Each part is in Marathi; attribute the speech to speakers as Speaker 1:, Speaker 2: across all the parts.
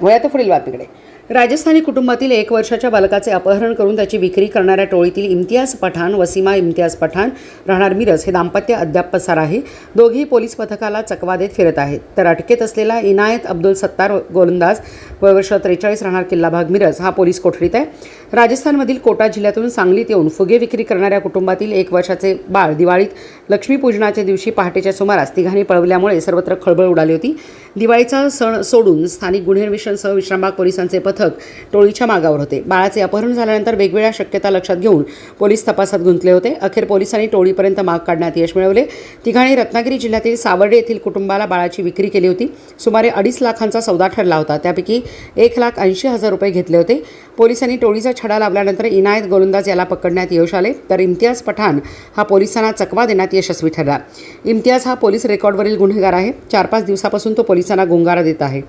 Speaker 1: वयात पुढील बातमीकडे राजस्थानी कुटुंबातील एक वर्षाच्या बालकाचे अपहरण करून त्याची विक्री करणाऱ्या टोळीतील इम्तियाज पठाण वसीमा इम्तियाज पठाण राहणार मिरज हे दाम्पत्य अद्याप पसार आहे. दोघेही पोलीस पथकाला चकवा देत फिरत आहेत. तर अटकेत असलेला इनायत अब्दुल सत्तार गोलंदाज वर्ष त्रेचाळीस राहणार किल्ला भाग मिरज हा पोलीस कोठडीत आहे. राजस्थानमधील कोटा जिल्ह्यातून सांगलीत येऊन फुगे विक्री करणाऱ्या कुटुंबातील एक वर्षाचे बाळ दिवाळीत लक्ष्मीपूजनाच्या दिवशी पहाटेच्या सुमारास तिघांनी पळवल्यामुळे सर्वत्र खळबळ उडाली होती. दिवाळीचा सण सोडून स्थानिक गुन्हे अन्वेषणसह विश्रामबाग पोलिसांचे पथक टोळीच्या मागावर होते. बाळाचे अपहरण झाल्यानंतर वेगवेगळ्या शक्यता लक्षात घेऊन पोलीस तपासात गुंतले होते. अखेर पोलिसांनी टोळीपर्यंत माग काढण्यात यश मिळवले. तिघांनी रत्नागिरी जिल्ह्यातील सावर्डे येथील कुटुंबाला बाळाची विक्री केली होती. सुमारे अडीच लाखांचा सौदा ठरला होता. त्यापैकी एक लाख ऐंशी हजार रुपये घेतले होते. पोलिसांनी टोळीचा छडा लावल्यानंतर इनायत गोलंदाज याला पकडण्यात यश आले तर इम्तियाज पठाण हा पोलिसांना चकवा देण्यात यशस्वी ठरला. इम्तियाज हा पोलीस रेकॉर्डवरील गुन्हेगार आहे. चार पाच दिवसापासून तो पोलिसांना गुंगारा देत आहे.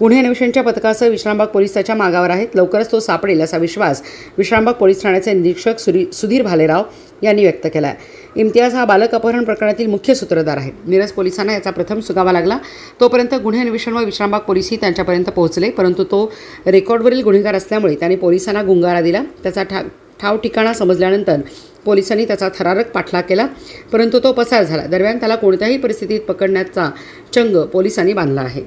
Speaker 1: गुन्हे अन्वेषणच्या पथकासह विश्रामबाग पोलीस त्याच्या मागावर आहेत. लवकरच तो सापडेल असा विश्वास विश्रामबाग पोलीस ठाण्याचे निरीक्षक सुरी सुधीर भालेराव यांनी व्यक्त केला आहे इम्तियाज हा बालक अपहरण प्रकरणातील मुख्य सूत्रधार आहे. मिरज पोलिसांना याचा प्रथम सुगावा लागला. तोपर्यंत गुन्हे अन्वेषण व विश्रामबाग पोलीसही त्यांच्यापर्यंत पोहोचले परंतु तो रेकॉर्डवरील गुन्हेगार असल्यामुळे त्याने पोलिसांना गुंगारा दिला. त्याचा ठा ठाव ठिकाणा समजल्यानंतर पोलिसांनी त्याचा थरारक पाठलाग केला परंतु तो पसार झाला. दरम्यान त्याला कोणत्याही परिस्थितीत पकडण्याचा चंग पोलिसांनी बांधला आहे.